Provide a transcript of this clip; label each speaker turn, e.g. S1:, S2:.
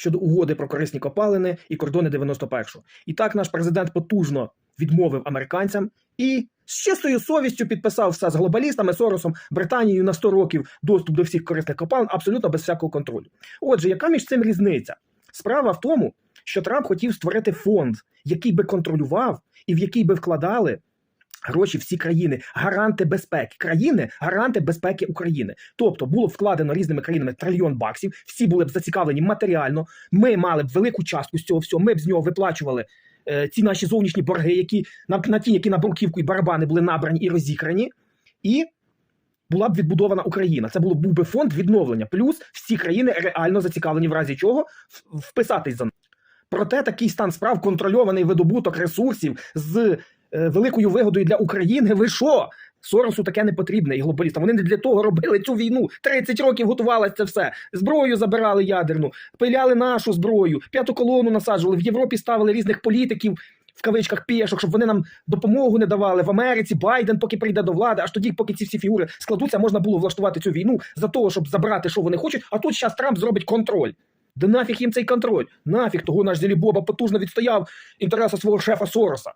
S1: щодо угоди про корисні копалини і кордони 91-го. І так наш президент потужно відмовив американцям і з чистою совістю підписав все з глобалістами, Соросом, Британією на 100 років доступ до всіх корисних копалин, абсолютно без всякого контролю. Отже, яка між цим різниця? Справа в тому, що Трамп хотів створити фонд, який би контролював і в який би вкладали гроші всі країни, гаранти безпеки країни, гаранти безпеки України. Тобто було вкладено різними країнами трильйон баксів, всі були б зацікавлені матеріально. Ми мали б велику частку з цього всього. Ми б з нього виплачували е, ці наші зовнішні борги, які на, на ті, які на бруківку і барабани були набрані і розікрані, і була б відбудована Україна. Це було був би фонд відновлення. Плюс всі країни реально зацікавлені, в разі чого вписатись за Проте такий стан справ, контрольований видобуток ресурсів з великою вигодою для України. Ви що? Соросу таке не потрібне і глобалістам. Вони не для того робили цю війну. 30 років готувалося це все. Зброю забирали ядерну, пиляли нашу зброю, п'яту колону насаджували. В Європі ставили різних політиків. В кавичках пішок, щоб вони нам допомогу не давали в Америці. Байден, поки прийде до влади, аж тоді, поки ці всі фігури складуться, можна було влаштувати цю війну за того, щоб забрати, що вони хочуть. А тут зараз Трамп зробить контроль. Да нафіг їм цей контроль? Нафіг того наш Зелібоба потужно відстояв інтереси свого шефа Сороса.